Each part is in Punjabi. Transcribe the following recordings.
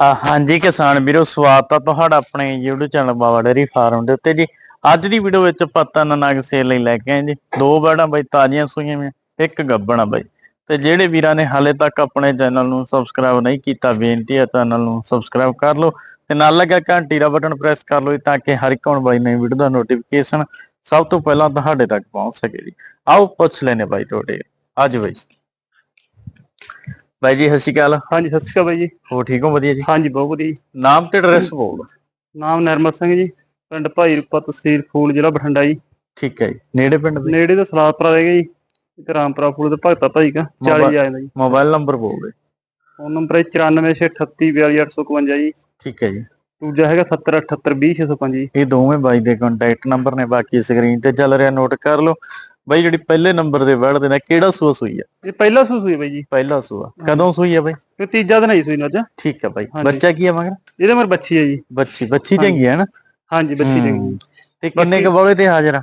ਹਾਂਜੀ ਕਿਸਾਨ ਵੀਰੋ, ਸਵਾਗਤ ਆ ਤੁਹਾਡਾ ਆਪਣੇ YouTube channel Baba dairy farm ਦੇ ਉੱਤੇ ਜੀ। ਅੱਜ ਦੀ ਵੀਡੀਓ ਵਿੱਚ ਪੱਤਾ ਨਨਗ ਸੇਲ ਲਈ ਲੈ ਕੇ ਆਏ ਜੀ। ਦੋ ਬੈੜਾਂ ਬਈ, ਤਾਜ਼ੀਆਂ ਸੂਈਆਂ ਵੀ ਇੱਕ ਗੱਬਣਾ ਬਈ। ਤੇ ਜਿਹੜੇ ਵੀਰਾਂ ਨੇ ਹਾਲੇ ਤੱਕ ਆਪਣੇ ਚੈਨਲ ਨੂੰ ਸਬਸਕ੍ਰਾਈਬ ਨਹੀਂ ਕੀਤਾ, ਬੇਨਤੀ ਹੈ ਚੈਨਲ ਨੂੰ ਸਬਸਕ੍ਰਾਈਬ ਕਰ ਲਓ ਤੇ ਨਾਲ ਲੱਗਾ ਘੰਟੀ ਦਾ ਬਟਨ ਪ੍ਰੈਸ ਕਰ ਲਓ ਜੀ ਤਾਂ ਕਿ ਹਰ ਇੱਕ ਹੁਣ ਬਾਈ ਨਵੀਂ ਵੀਡੀਓ ਦਾ ਨੋਟੀਫਿਕੇਸ਼ਨ ਸਭ ਤੋਂ ਪਹਿਲਾਂ ਤੁਹਾਡੇ ਤੱਕ ਪਹੁੰਚ ਸਕੇ ਜੀ। ਆਓ ਪੁੱਛ ਲੈਨੇ ਬਾਈ ਤੁਹਾਡੇ। ਅੱਜ ਬਾਈ। ਬਾਈ ਜੀ ਸਤਿ ਸ਼੍ਰੀ ਅਕਾਲ। ਹਾਂਜੀ ਸਤਿ ਸ਼੍ਰੀ ਅਕਾਲ ਬਾਈ ਜੀ। ਹੋ ਠੀਕ ਹੋ? ਵਧੀਆ ਜੀ? ਹਾਂਜੀ ਬਹੁਤ ਵਧੀਆ ਜੀ। ਨਾਮ ਤੇ ਐਡਰੈਸ ਬੋਲ ਨਾਮ ਨਰਮਲ ਸਿੰਘ ਜੀ ਪਿੰਡ ਭਾਈ ਰੂਪਾ ਤਹਿਸੀਲ ਫੂਲ ਜ਼ਿਲ੍ਹਾ ਬਠਿੰਡਾ ਜੀ। ਠੀਕ ਹੈ ਜੀ। ਨੇੜੇ ਪਿੰਡ ਦੇ? ਨੇੜੇ ਤੋਂ ਸਲਾਦਪੁਰਾ ਰਹਿ ਗਿਆ ਜੀ। ਇੱਕ ਰਾਮਪੁਰਾ ਫੂਲ ਦੇ ਭਗਤਾ ਭਾਈ ਕਾ 40 ਮੋਬਾਈਲ- ਆ ਜਾਂਦਾ ਜੀ। ਮੋਬਾਈਲ ਨੰਬਰ ਬੋਲ ਦੇ ਫੋਨ ਨੰਬਰ ਹੈ 9468342852 ਜੀ। ਠੀਕ ਹੈ ਜੀ। ਦੂਜਾ ਹੈਗਾ 7078200605 ਜੀ। ਇਹ ਦੋਵੇਂ ਬਾਈ ਦੇ ਕੰਟੈਕਟ ਨੰਬਰ ਨੇ। ਬਾਕੀ ਸਕਰੀਨ ਤੇ ਚੱਲ ਰਿਹਾ ਨੋਟ ਕਰ ਲਓ। ਬਾਈ ਜਿਹੜੀ ਪਹਿਲੇ ਨੰਬਰ ਦੇ ਵੜ ਦੇ ਨੇ ਕਿਹੜਾ ਸੂਆ ਸੂਈ ਆ? ਇਹ ਪਹਿਲਾ ਸੂਸ ਹੋਈ ਬਾਈ ਜੀ। ਪਹਿਲਾ ਸੂਆ। ਕਦੋਂ ਸੂਈ ਆ ਬਾਈ? ਤੇ ਤੀਜਾ ਦਿਨ ਆਈ ਸੂਈ ਨੂੰ ਅੱਜ। ਠੀਕ ਹੈ ਬਾਈ। ਹਾਂਜੀ। ਬੱਚਾ ਕੀ ਆ ਮਗਰ? ਇਹਦੇ ਮਰ ਬੱਚੀ ਹੈ ਜੀ। ਬੱਚੀ ਬੱਚੀ। ਚੰਗੀ ਹੈ ਨਾ? ਹਾਂਜੀ ਬੱਚੀ ਹੂੰ। ਚੰਗੀ ਤੇ ਕਿੰਨੇ ਕ ਬੋਲੇ ਤੇ ਹਾਜ਼ਰ ਆ?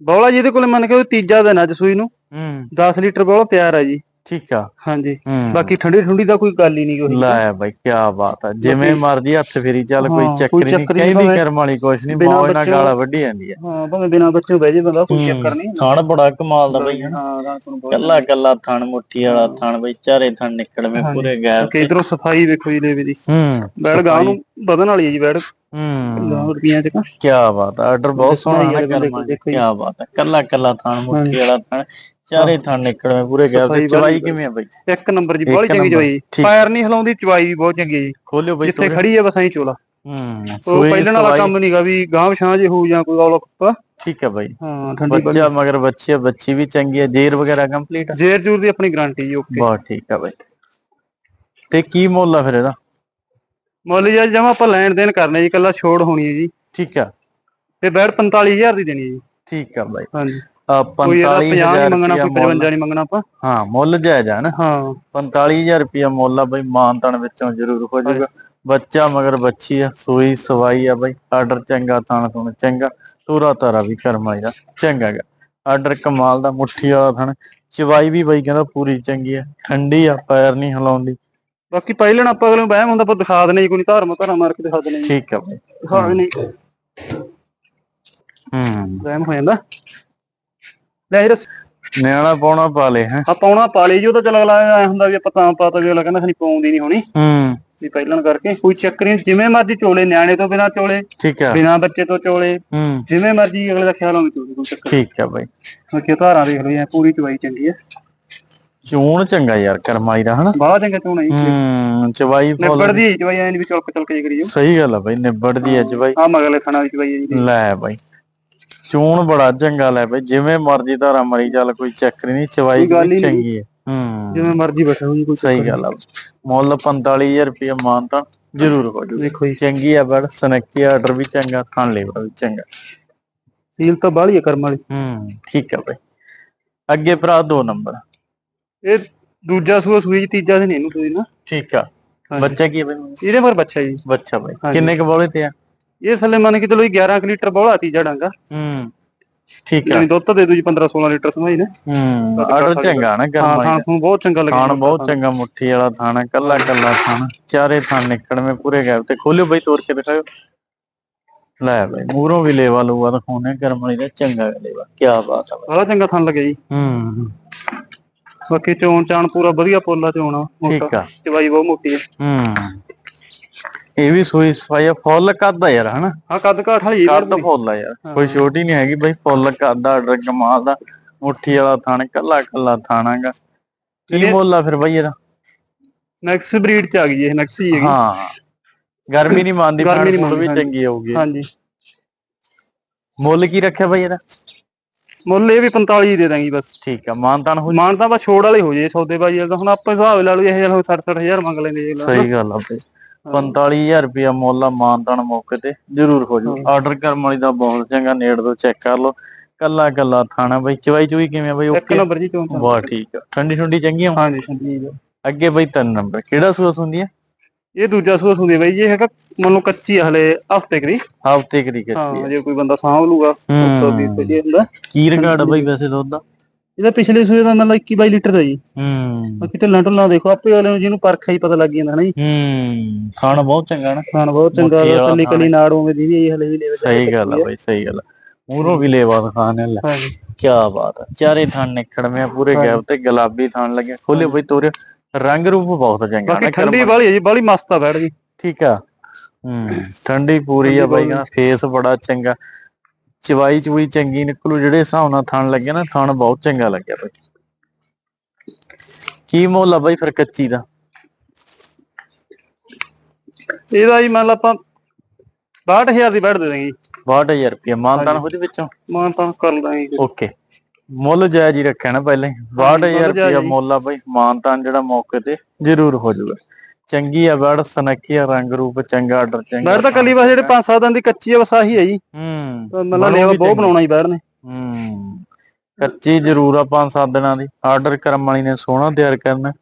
ਬੌਲਾ ਜੀ ਇਹਦੇ ਕੋਲੇ ਮੰਨ ਕੇ ਉਹ ਤੀਜਾ ਦਿਨ ਅੱਜ ਸੂਈ ਨੂੰ। ਹੂੰ। 10 ਲੀਟਰ ਬੌਲਾ ਤਿਆਰ ਹੈ ਜੀ। ਠੀਕ ਆ। ਹਾਂਜੀ। ਹੂੰ। ਬਾਕੀ ਠੰਡੀ ਠੰਡੀ ਦਾ ਕੋਈ ਗੱਲ ਹੀ ਨਹੀਂ ਕੋਈ। ਲੈ ਬਾਈ ਕੀ ਬਾਤ ਆ। ਜਿਵੇਂ ਬਾਕੀ- ਮਰਜ਼ੀ ਹੱਥ ਫੇਰੀ ਚੱਲ ਕੋਈ ਹਾਂ, ਚੱਕਰ ਕੋਈ ਨਹੀਂ। ਚੱਕਰ ਹੀ ਨਹੀਂ ਕਹਿੰਦੀ ਭਾਵੇਂ ਕਰਮ ਵਾਲੀ ਕੁਛ ਨਹੀਂ ਬਿਨਾਂ ਮੌਜ ਨਾਲ ਬੱਚਿਆਂ- ਗਾਲਾ ਵੱਢੀ ਜਾਂਦੀ ਆ। ਹਾਂ ਭਾਵੇਂ ਬਿਨਾਂ ਬੱਚੇ ਬਹਿ ਜੇ ਬੰਦਾ ਕੋਈ ਚੱਕਰ ਨਹੀਂ। ਥਣ ਬੜਾ ਕਮਾਲ ਦਾ ਬਾਈ। ਹਾਂ ਰਾਤ ਨੂੰ ਬਹੁਤ ਕੱਲਾ ਕੱਲਾ ਥਣ ਮੁੱਠੀ ਵਾਲਾ ਥਣ ਬਈ ਚਾਰੇ ਥਣ ਨਿਕਲਵੇਂ ਹਾਂਜੀ। ਪੂਰੇ ਗੈਪ ਕਿ ਇਧਰੋਂ ਸਫ਼ਾਈ ਵੇਖੋ ਜੀ ਲੇਵੇ ਦੀ। ਹੂੰ ਬੈੜ ਗਾਂ ਨੂੰ ਵਧਣ ਵਾਲੀ ਹੈ ਜੀ ਬੈੜ ਹੂੰ। ਗਾਂ ਰੁਪਈਆਂ ਚ ਕਾ ਕੀ ਬਾਤ ਆ ਆਰਡਰ ਬਹੁਤ ਸੋਹਣਾ ਹੈ ਦੇਖੋ, ਕਰਮਾ ਦੇਖੋ ਕੀ ਜੀ। ਬਾਤ ਹੈ ਕੱਲਾ ਕੱਲਾ ਥਣ ਮੁੱਠੀ ਵਾਲਾ ਥਣ। ਚਾਰੇ ਥਣ ਨਿਕਲਵੇਂ ਪੂਰੇ ਗੈਪ ਤੇ ਚਵਾਈ ਕਿਵੇਂ ਆ ਬਾਈ? ਇੱਕ ਨੰਬਰ ਜੀ ਬਹੁਤ ਚੰਗੀ ਚਵਾਈ। ਪੈਰ ਨਹੀਂ ਹਿਲਾਉਂਦੀ ਚਵਾਈ ਵੀ ਬਹੁਤ ਚੰਗੀ ਹੈ ਜੀ। ਖੋਲਿਓ ਬਾਈ ਜਿੱਥੇ ਖੜੀ ਹੈ ਬਸ ਐਂ ਚੋਲਾ। ਹੂੰ ਸੂਈ ਪਹਿਲਣ ਵਾਲਾ ਕੰਮ ਨਹੀਂਗਾ ਵੀ ਗਾਂ ਛਾਂ ਜੇ ਹੋ ਜਾਂ ਕੋਈ ਔਲਖ ਪਾ ਠੀਕ ਹੈ ਬਾਈ। ਹਾਂ ਠੰਡੀ ਬੱਚਾ ਮਗਰ ਬੱਚੀ ਬੱਚੀ ਵੀ ਚੰਗੀ ਹੈ ਜੇਰ ਵਗੈਰਾ ਕੰਪਲੀਟ ਜੇਰ ਜੂਰ ਦੀ ਆਪਣੀ ਗਾਰੰਟੀ ਜੀ ਓਕੇ। ਬਹੁਤ ਠੀਕ ਹੈ ਬਾਈ। ਤੇ ਕੀ ਮੁੱਲ ਆ ਫਿਰ ਇਹਦਾ? ਮੁੱਲ ਜੀ ਜਮਾ ਆਪਾਂ ਲੈਣ ਦੇਣ ਕਰਨੇ ਜੀ ਕੱਲਾ ਛੋੜ ਹੋਣੀ ਹੈ ਜੀ। ਠੀਕ ਆ। ਤੇ ਬੈੜ 45000 ਦੀ ਦੇਣੀ ਹੈ ਜੀ। ਠੀਕ ਆ ਬਾਈ। ਹਾਂਜੀ। ਕੋਈ ਇਹਦਾ 50 45000 ਨਹੀਂ ਮੰਗਣਾ ਰੁਪਇਆ ਕੋਈ 55 ਨਹੀਂ ਮੰਗਣਾ ਆਪਾਂ? ਹਾਂ ਮੁੱਲ ਜਾਇਜ਼ ਆ ਨਾ। ਹਾਂ। 45000 ਰੁਪਇਆ ਮੁੱਲ ਆ ਬਈ ਮਾਨਤਨ ਵਿੱਚੋਂ ਜ਼ਰੂਰ ਹੋ ਜਾਊਗਾ। ਬੱਚਾ ਮਗਰ ਬੱਚੀ ਆ ਸੂਈ ਸਵਾਈ ਆ ਬਈ ਆਰਡਰ ਚੰਗਾ ਥਣ ਥੁਣ ਚੰਗਾ ਤੂਰਾ ਤਾਰਾ ਵੀ ਕਰਮਾਈ ਦਾ ਚੰਗਾ ਗਾ। ਆਰਡਰ ਕਮਾਲ ਦਾ ਮੁੱਠੀ ਵਾਲਾ ਥਣ। ਚਵਾਈ ਵੀ ਬਈ ਕਹਿੰਦਾ ਪੂਰੀ ਚੰਗੀ ਆ ਠੰਡੀ ਆ ਪੈਰ ਨਹੀਂ ਹਿਲਾਉਂਦੀ। ਬਾਕੀ ਪਹਿਲਣ ਆਪਾਂ ਅਗਲੇ ਨੂੰ ਵਹਿਮ ਹੁੰਦਾ ਆਪਾਂ ਦਿਖਾ ਦਨੇ ਕੋਈ ਧਾਰਮਾ ਧਾਰਾ ਮਾਰ ਕੇ ਦਿਖਾ ਦਨੇ ਠੀਕ ਆ ਬਈ। ਦਿਖਾ ਨਹੀਂ। ਹੂੰ। ਵਹਿਮ ਹੋ ਜਾਂਦਾ। ਲੈ ਰਸ ਨਿਆਣਾ ਪਾਉਣਾ ਪਾ ਲੇ ਹੈ। ਆ ਪਾਉਣਾ ਪਾ ਲਈ ਜੀ ਉਹ ਤਾਂ ਚਲ ਅਗਲਾ ਐ ਹੁੰਦਾ ਵੀ ਆਪਾਂ ਤਾਂ ਪਾਤਾ ਵੀ ਅਗਲਾ ਕਹਿੰਦਾ ਖਣੀ ਪਾਉਂਦੀ ਨਹੀਂ ਹੋਣੀ। ਹੂੰ। ਵੀ ਪਹਿਲਣ ਕਰਕੇ ਕੋਈ ਚੱਕਰ ਨਹੀਂ ਜਿਵੇਂ ਮਰਜ਼ੀ ਚੋਲੇ ਨਿਆਣੇ ਤੋਂ ਬਿਨਾ ਚੋਲੇ ਠੀਕ ਆ। ਬਿਨਾ ਬੱਚੇ ਤੋਂ ਚੋਲੇ ਹੂੰ। ਜਿਵੇਂ ਮਰਜ਼ੀ ਅਗਲੇ ਦਾ ਖਿਆਲ ਹੋਵੇ ਚੋਲੇ ਕੋਈ ਚੱਕਰ ਠੀਕ ਆ ਬਈ। ਬਾਕੀ ਧਾਰਾਂ ਦੇਖ ਲਓ ਐਂ ਪੂਰੀ ਚਵਾਈ ਚੰਗੀ ਹੈ ਚੂਣ ਚੰਗਾ ਯਾਰ ਕਰਮਾਈ ਦਾ ਹਨਾ? ਬਾਹਲਾ ਚੰਗਾ ਚੋਣਾ ਜੀ। ਹੂੰ ਚਵਾਈ ਫੁੱਲ। ਨਿਬੜਦੀ ਚਵਾਈ ਐ ਨਹੀਂ ਵੀ ਚਲਕ ਚਲਕ ਜੇ ਕਰੀ ਸਹੀ ਗੱਲ ਆ ਬਈ ਨਿਬੜਦੀ ਅੱਜ ਬਾਈ ਆ ਮਗਲੇ ਖਾਣਾ ਦੀ ਚਵਾਈ ਜੀ। ਲੈ ਬਾਈ। ਚੂਣ ਬੜਾ ਚੰਗਾ ਲੈ ਬਈ ਜਿਵੇਂ ਮਰਜ਼ੀ ਧਾਰਾ ਮਰੀ ਚੱਲ ਕੋਈ ਚੱਕਰ ਨਹੀਂ ਚਵਾਈ ਕੋਈ ਗੱਲ ਵੀ ਹੀ ਨਹੀਂ। ਚੰਗੀ ਹੈ। ਹੂੰ। ਜਿਵੇਂ ਮਰਜ਼ੀ ਬੈਠਾ ਜੀ ਕੋਈ ਸਹੀ ਗੱਲ ਆ ਮੁੱਲ 45000 ਰੁਪਏ ਮਾਨਤਾ ਜ਼ਰੂਰ ਹੋ ਜੂ ਦੇਖੋ ਜੀ। ਚੰਗੀ ਆ ਬੜ ਸਨੱਕੀ ਆਰਡਰ ਵੀ ਚੰਗਾ ਖਾਣ ਲਈ ਵੀ ਚੰਗਾ। ਸੀਲ ਤਾਂ ਬਾਹਲੀ ਹੈ ਕਰਮ ਵਾਲੀ। ਹੂੰ ਠੀਕ ਆ ਬਈ। ਅੱਗੇ ਭਰਾ ਦੋ ਨੰਬਰ। ਇਹ ਦੂਜਾ ਸੂਆ ਸੂਈ ਜੀ, ਤੀਜਾ ਦਿਨ ਇਹਨੂੰ ਸੂਈ ਨਾ। ਠੀਕ ਆ। ਹਾਂਜੀ। ਬੱਚਾ ਕੀ ਬਈ? ਇਹਦੇ ਮਰ ਬੱਚਾ ਜੀ। ਬੱਚਾ ਬਈ। ਹਾਂਜੀ। ਕਿੰਨੇ ਕ ਬੋਲੇ ਤੇ ਆ? ਇਹ ਥੱਲੇ ਮੰਨ ਕੇ ਚਲੋ ਜੀ 11 ਕੁ ਲੀਟਰ ਬੋਲਾ ਤੀਜਾ ਡਾਂਗਾ ਹੂੰ ਠੀਕ ਜਿਹੜੀ ਦੁੱਧ ਦੇ ਦੂ ਜੀ 15 16 ਲੀਟਰ ਸਮਾਈ ਨੇ ਹੂੰ ਆਰਡਰ ਚੰਗਾ ਨਾ ਹਾਂ ਗਰਮਾਈ ਦਾ ਥੂੰ ਬਹੁਤ ਚੰਗਾ ਲੱਗਿਆ ਥਾਣ ਬਹੁਤ ਚੰਗਾ ਮੁੱਠੀ ਵਾਲਾ ਥਾਣ ਕੱਲਾ ਕੱਲਾ ਥਾਣ ਚਾਰੇ ਥਾਣ ਨਿਕਲਵੇਂ ਪੂਰੇ ਗੈਪ ਤੇ। ਖੋਲਿਓ ਬਈ ਤੋੜ ਕੇ ਦਿਖਾਓ ਲੈ ਬਈ ਮੂਰੋਂ ਵੀ ਲੇਵਾ ਲੂਆ ਦਿਖਾਉਣੇ ਗਰਮ ਵਾਲੀ ਦਾ ਚੰਗਾ ਲੇਵਾ। ਕੀ ਬਾਤ ਆ ਬਈ। ਬੜਾ ਚੰਗਾ ਥਾਂ ਲੱਗਿਆ ਜੀ। ਹੂੰ ਬਾਕੀ ਚੋਣ ਚਾਣ ਪੂਰਾ ਵਧੀਆ ਪੋਲਾ ਚੋਣਾ ਠੀਕ ਆ। ਚਵਾਈ ਬਹੁਤ ਮੋਟੀ ਹੈ ਹੂੰ। ਇਹ ਵੀ ਸੋਈ ਸਫ਼ਾਈ ਫੁੱਲ ਕੱਦਾ ਯਾਰ ਹਨਾ? ਹਾਂ ਕੱਦ ਕਾਠ ਵਾਲੀ ਕੱਦ ਫੁੱਲ ਆ ਯਾਰ ਕੋਈ ਛੋਟੀ ਨਹੀਂ ਹੈਗੀ ਬਈ ਫੁੱਲ ਕੱਦਾ ਆਰਡਰ ਕਮਾਲ ਦਾ ਮੁੱਠੀ ਵਾਲਾ ਥਾਣ ਕੱਲਾ ਕੱਲਾ ਥਾਣਾਗਾ ਕੀ ਇਹ- ਮੁੱਲ ਆ ਫਿਰ ਬਈ ਇਹਦਾ? ਨੈਕਸ ਬਰੀਡ ਚ ਆ ਗਈ ਇਹ ਨੈਕਸ ਹੀ ਹੈਗੀ। ਹਾਂ ਗਰਮੀ ਨਹੀਂ ਮੰਨਦੀ ਗਰਮੀ ਗਰਮੀ ਨੀ ਵੀ ਚੰਗੀ ਹੋਊਗੀ। ਹਾਂਜੀ। ਮੁੱਲ ਕੀ ਰੱਖਿਆ ਬਈ ਇਹਦਾ? ਮੁੱਲ ਇਹ ਵੀ 45 ਦੇ ਦਾਂਗੀ ਬਸ। ਠੀਕ ਆ ਮਾਨਤਾਨ ਹੋ ਮਾਨ ਤਾਂ ਬਸ ਛੋੜ ਵਾਲੇ ਹੋ ਜੇ ਸੌਦੇਬਾਜ਼ੀ ਦਾ ਹੁਣ ਆਪਾਂ ਹਿਸਾਬ ਲਾ ਲਓ ਇਹ ਜਿਹਾ 60 60000 ਮੰਗ ਲੈਂਦੇ ਜੀ। ਸਹੀ ਗੱਲ ਆ ਬਈ। 45000 ਰੁਪਇਆ ਮੁੱਲ ਆ ਮਾਨਤਾਨ ਮੌਕੇ ਤੇ ਜ਼ਰੂਰ ਹੋ ਜੂ। ਆਰਡਰ ਕਰਨ ਵਾਲੀ ਦਾ ਬਹੁਤ ਚੰਗਾ ਨੇੜ ਤੋਂ ਚੈੱਕ ਕਰ ਲਓ। ਕੱਲਾ ਕੱਲਾ ਥਾਣਾ ਬਈ ਚਵਾਈ ਚੁਈ ਕਿਵੇਂ ਆ ਬਈ ਇੱਕ ਓਕੇ? ਨੰਬਰ ਜੀ ਤਾਂ ਵਾਹ ਠੀਕ ਆ। ਠੰਡੀ ਠੰਡੀ ਚੰਗੀ ਆ ਹਾਂਜੀ ਹਾਂਜੀ ਅੱਗੇ ਬਈ ਤਿੰਨ ਨੰਬਰ। ਕਿਹੜਾ ਸੂਸ ਹੁੰਦੀ ਆ? ਇਹ ਦੂਜਾ ਸੂਸ ਹੁੰਦੀ ਬਾਈ ਇਹ ਹੈਗਾ ਮੰਨ ਕੱਚੀ ਹਲੇ ਹਫ਼ਤੇ ਕਰੀ ਹਫ਼ਤੇ ਕਰੀ ਕੱਚੀ ਹਾਂ ਜੇ ਕੋਈ ਬੰਦਾ ਸਾਂਭ ਲੂਗਾ ਹੂੰ। ਉੱਤੋਂ ਦੀ ਤੇ ਜੇ ਹੁੰਦਾ। ਕੀ ਰਿਕਾਰਡ ਬਈ ਵੈਸੇ ਦੁੱਧ ਦਾ। ਇਹਦਾ ਪਿਛਲੇ ਸੂਏ ਦਾ ਮਤਲਬ 21 22 ਲੀਟਰ ਦਾ ਜੀ। ਹੂੰ। ਬਾਕੀ ਢਿੱਲਾਂ ਢੁੱਲਾਂ ਦੇਖੋ ਆਪੇ ਵਾਲੇ ਨੂੰ ਜਿਹਨੂੰ ਪਰਖਿਆ ਹੀ ਪਤਾ ਲੱਗ ਜਾਂਦਾ ਨਾ ਜੀ। ਹੂੰ ਖਾਣਾ ਬਹੁਤ ਚੰਗਾ ਨਾ। ਖਾਣ ਬਹੁਤ ਚੰਗਾ ਮੱਕੀ ਵਾਲਾ ਕੱਲੀ ਕੱਲੀ ਖਾਣਾ। ਨਾੜ ਉਵੇਂ ਦੀ ਵੀ ਹਲੇ ਵੀ ਲੈ ਸਹੀ ਗੱਲ ਆ ਬਾਈ ਸਹੀ ਗੱਲ ਮੂਰੋਂ ਵੀ ਲੇਵਾ ਦਿਖਾਣੇ ਲੈ। ਹਾਂਜੀ ਕੀ ਬਾਤ ਆ। ਚਾਰੇ ਥਣ ਨਿਕੜਵੇਂ ਆ, ਪੂਰੇ। ਗੈਪ ਤੇ ਗੁਲਾਬੀ ਥਣ ਲੱਗੇ। ਖੋਲੇ ਬਈ ਤੋਰੇ ਰੰਗ ਰੂਪ ਬਹੁਤ ਚੰਗਾ ਬਾਕੀ ਨਾ ਠੰਡੀ ਵਾਲੀ ਹੈ ਜੀ ਬਾਲੀ ਮਸਤ ਆ ਬੈਠ ਜੀ। ਠੀਕ ਆ। ਹੂੰ ਠੰਡੀ ਪੂਰੀ ਆ ਬਾਈ ਨਾ ਫੇਸ ਬੜਾ ਚੰਗਾ। ਚਵਾਈ ਚੁਈ ਚੰਗੀ ਨਿਕਲੂ ਜਿਹੜੇ ਹਿਸਾਬ ਨਾਲ ਥਣ ਲੱਗੇ ਨਾ ਥਣ ਬਹੁਤ ਚੰਗਾ ਲੱਗਿਆ ਬਾਈ। ਕੀ ਮੁੱਲ ਆ ਬਾਈ ਫਿਰ ਕੱਚੀ ਦਾ? ਇਹਦਾ ਜੀ ਮੰਨ ਲਾ ਆਪਾਂ 62000 ਦੀ ਬੈਠ ਦੇ ਦਾਂਗੇ ਜੀ। 62000 ਰੁਪਏ ਮਾਨਦਾਨ ਹਾਂਜੀ। ਉਹਦੇ ਵਿੱਚੋਂ? ਮਾਨ ਤਾਂ ਕਰ ਜੀ। ਓਕੇ। ਮੁੱਲ ਜਾਇਜ਼ ਹੀ ਰੱਖਿਆ ਨਾ ਪਹਿਲਾਂ। ਹੀ ਮੁੱਲ 62000 ਜਾਇਜ਼ ਰੁਪਏ ਹੀ। ਮੁੱਲ ਆ ਬਾਈ। ਮਾਨਤਾਨ ਜਿਹੜਾ ਮੌਕੇ ਤੇ ਜ਼ਰੂਰ ਹੋ ਜਾਊਗਾ। ਚੰਗੀ ਆ ਬੜ ਸਨੱਖੀ ਆ ਰੰਗ ਰੂਪ ਚੰਗਾ ਆਰਡਰ ਚੰਗਾ। ਬੈਠ ਤਾਂ ਕੱਲੀ ਬਸ ਜਿਹੜੇ 5-7 ਦਿਨ ਦੀ ਕੱਚੀ ਆ ਬਸ ਆਹੀ ਹੈ ਜੀ। ਹੂੰ। ਮਤਲਬ ਲੇਵਾ ਬਹੁਤ। ਬਣਾਉਣਾ ਹੀ ਬੈਠ ਨੇ। ਹੂੰ। ਕੱਚੀ ਜ਼ਰੂਰ ਆ ਪੰਜ ਸੱਤ ਦਿਨਾਂ ਦੀ। ਆਰਡਰ ਕਰਮ ਵਾਲੀ ਨੇ ਸੋਹਣਾ ਤਿਆਰ ਕਰਨਾ।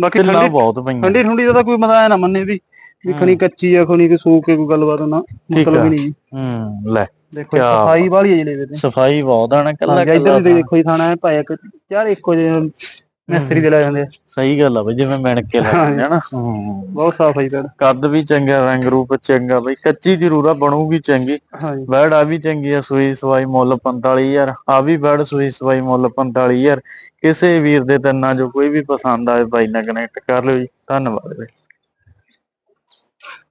ਬਾਕੀ ਠੰਡੀ ਬਹੁਤ ਪਈਆਂ। ਠੰਡੀ ਠੰਡੀ ਦਾ ਤਾਂ ਕੋਈ ਮਤਾ ਨਾ ਮੰਨੇ ਵੀ ਵੀ ਖਣੀ ਕੱਚੀ ਆ ਖਣੀ ਕੋਈ ਸੂਕ ਕੇ ਕੋਈ ਗੱਲਬਾਤ ਨਾ ਮਤਲਬ। ਹੀ ਨਹੀਂ। ਹੂੰ ਲੈ। ਦੇਖੋ ਸਫ਼ਾਈ ਵਾਲੀ ਹੈ ਜੀ ਲੇਵੇ ਤੇ। ਸਫ਼ਾਈ ਬਹੁਤ ਆ ਨਾ ਕੱਲਾ ਹਾਂ, ਇੱਧਰ ਕੱਲਾ ਵੀ ਦੇਖੋ ਜੀ ਥਾਣਾ ਹੈ ਭਾਈ ਇੱਕ ਚਾਰ ਇੱਕੋ ਜਿਹੇ ਮਿਸਤਰੀ ਦੇ ਲੈ ਜਾਂਦੇ ਆ। ਸਹੀ ਗੱਲ ਆ ਬਈ ਜਿਵੇਂ ਮਿਣ ਕੇ ਲੱਗਦੇ ਆ ਨਾ। ਹੂੰ ਬਹੁਤ ਸਾਫ਼ ਹੈ ਬੈਠ ਕੱਦ ਵੀ ਚੰਗਾ ਰੰਗ ਰੂਪ ਚੰਗਾ ਬਈ ਕੱਚੀ ਜ਼ਰੂਰ ਆ ਬਣੂਗੀ ਚੰਗੀ। ਬੈੜ ਆ ਵੀ ਚੰਗੀ ਆ ਸੂਈ ਸਵਾਈ ਮੁੱਲ 45000 ਆ ਵੀ ਬੈੜ ਸੂਈ ਸਵਾਈ ਮੁੱਲ 45000 ਕਿਸੇ ਵੀਰ ਦੇ ਤੰਨਾ ਜੋ ਕੋਈ ਵੀ ਪਸੰਦ ਆਵੇ ਬਾਈ ਨਾਲ ਕਨੈਕਟ ਕਰ ਲਿਓ ਜੀ। ਧੰਨਵਾਦ ਬਈ।